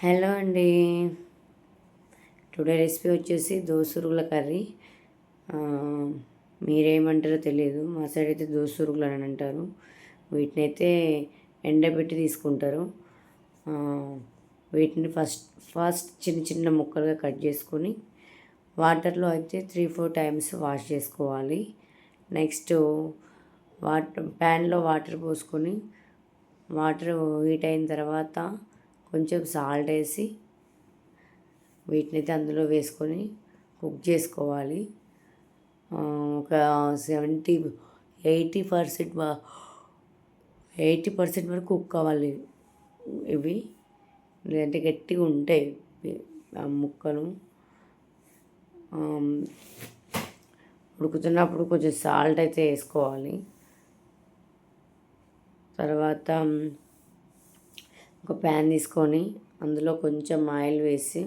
Hello అండి. Today recipe వచ్చేసి దోసురుగుల curry. మీరేమంటారో తెలియదు మా సైడ్ అయితే దోసురుగులు అని అంటారు. వీటిని అయితే ఎండబెట్టి తీసుకుంటారు. వీటిని ఫస్ట్ ఫస్ట్ చిన్న చిన్న ముక్కలుగా కట్ చేసుకొని వాటర్లో అయితే త్రీ ఫోర్ టైమ్స్ వాష్ చేసుకోవాలి. నెక్స్ట్ వాటర్ ప్యాన్లో వాటర్ పోసుకొని వాటర్ హీట్ అయిన తర్వాత కొంచెం సాల్ట్ వేసి వీటిని అయితే అందులో వేసుకొని కుక్ చేసుకోవాలి. ఒక seventy eighty percent eighty percent వరకు కుక్ కావాలి ఇవి. లేదంటే గట్టిగా ఉంటాయి ఆ ముక్కలు. ఉడుకుతున్నప్పుడు కొంచెం సాల్ట్ అయితే వేసుకోవాలి. తర్వాత ఒక ప్యాన్ తీసుకొని అందులో కొంచెం ఆయిల్ వేసి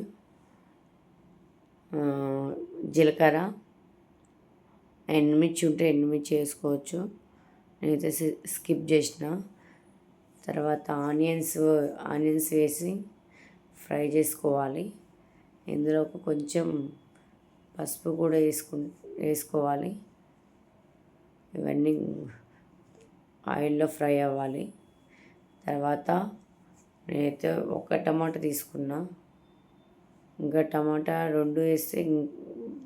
జీలకర్ర ఎండుమిర్చి ఉంటే ఎండుమిర్చి వేసుకోవచ్చు. నేనైతే స్కిప్ చేసిన. తర్వాత ఆనియన్స్ ఆనియన్స్ వేసి ఫ్రై చేసుకోవాలి. ఇందులో కొంచెం పసుపు కూడా వేసుకు వేసుకోవాలి. ఇవన్నీ ఆయిల్లో ఫ్రై అవ్వాలి. తర్వాత నేనైతే ఒక టమాటా తీసుకున్నా. ఇంకా టమాటా రెండు వేస్తే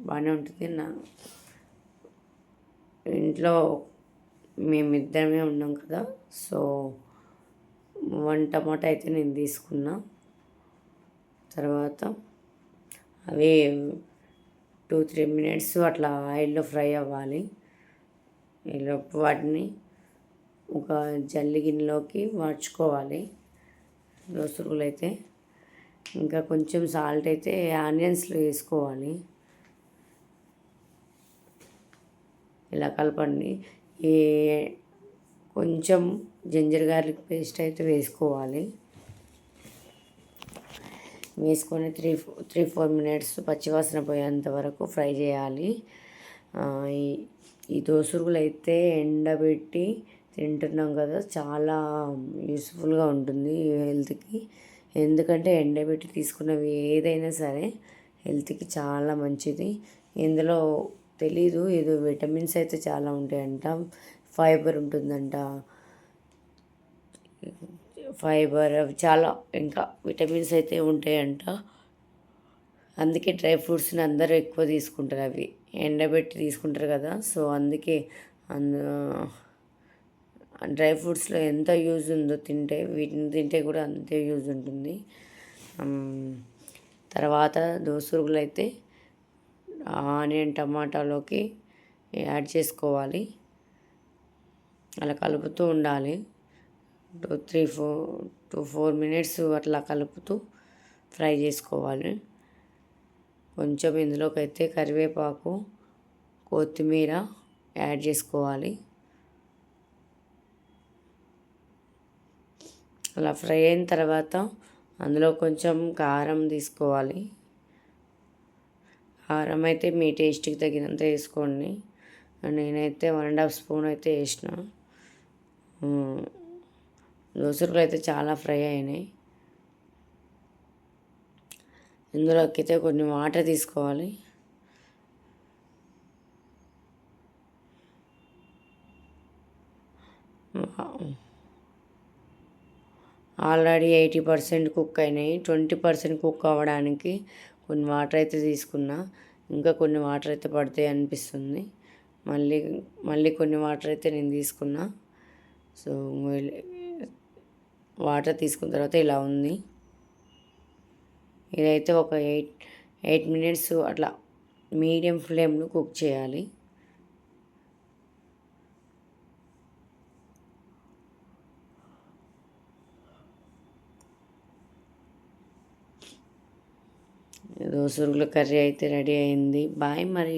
బాగానే ఉంటుంది నా ఇంట్లో మేమిద్దరమే ఉన్నాం కదా సో వన్ టమాటా అయితే నేను తీసుకున్నా. తర్వాత అవి టూ త్రీ మినిట్స్ అట్లా ఆయిల్లో ఫ్రై అవ్వాలి. ఈలోపు వాటిని ఒక జల్లి గిన్నెలోకి మార్చుకోవాలి. దోసరుగులు అయితే ఇంకా కొంచెం సాల్ట్ అయితే ఆనియన్స్లో వేసుకోవాలి. ఇలా కలపండి. ఈ కొంచెం జింజర్ గార్లిక్ పేస్ట్ అయితే వేసుకోవాలి. వేసుకొని త్రీ త్రీ ఫోర్ మినిట్స్ పచ్చివాసన పోయేంత వరకు ఫ్రై చేయాలి. ఈ దోసురుగులు అయితే ఎండబెట్టి తింటున్నాం కదా చాలా యూస్ఫుల్గా ఉంటుంది హెల్త్కి. ఎందుకంటే ఎండబెట్టి తీసుకున్నవి ఏదైనా సరే హెల్త్కి చాలా మంచిది. ఇందులో తెలీదు ఏదో విటమిన్స్ అయితే చాలా ఉంటాయంట. ఫైబర్ ఉంటుందంట. ఫైబర్ అవి చాలా ఇంకా విటమిన్స్ అయితే ఉంటాయంట. అందుకే డ్రై ఫ్రూట్స్ని అందరూ ఎక్కువ తీసుకుంటారు అవి. ఎండబెట్టి తీసుకుంటారు కదా సో అందుకే అందు డ్రై ఫ్రూట్స్లో ఎంత యూజ్ ఉందో తింటే వీటిని తింటే కూడా అంతే యూజ్ ఉంటుంది. తర్వాత దోసురుగులు అయితే ఆనియన్ టమాటాలోకి యాడ్ చేసుకోవాలి. అలా కలుపుతూ ఉండాలి. Two three four two four minutes అట్లా కలుపుతూ ఫ్రై చేసుకోవాలి. కొంచెం ఇందులోకి అయితే కరివేపాకు కొత్తిమీర యాడ్ చేసుకోవాలి. అలా ఫ్రై అయిన తర్వాత అందులో కొంచెం కారం తీసుకోవాలి. కారం అయితే మీ టేస్ట్కి తగినంత వేసుకోండి. నేనైతే వన్ అండ్ హాఫ్ స్పూన్ అయితే వేసిన. దోసరుకులు అయితే చాలా ఫ్రై అయినాయి. ఇందులోకి అయితే కొన్ని వాటర్ తీసుకోవాలి. ఆల్రెడీ ఎయిటీ పర్సెంట్ కుక్ అయినాయి. ట్వంటీ పర్సెంట్ కుక్ అవ్వడానికి కొన్ని వాటర్ అయితే తీసుకున్నా. ఇంకా కొన్ని వాటర్ అయితే పడతాయి అనిపిస్తుంది. మళ్ళీ మళ్ళీ కొన్ని వాటర్ అయితే నేను తీసుకున్నా. సో వాటర్ తీసుకున్న తర్వాత ఇలా ఉంది. ఇదైతే ఒక ఎయిట్ ఎయిట్ మినిట్స్ అట్లా మీడియం ఫ్లేమ్లో కుక్ చేయాలి. దోసరుగుల కర్రీ అయితే రెడీ అయింది. బాయ్ మరి.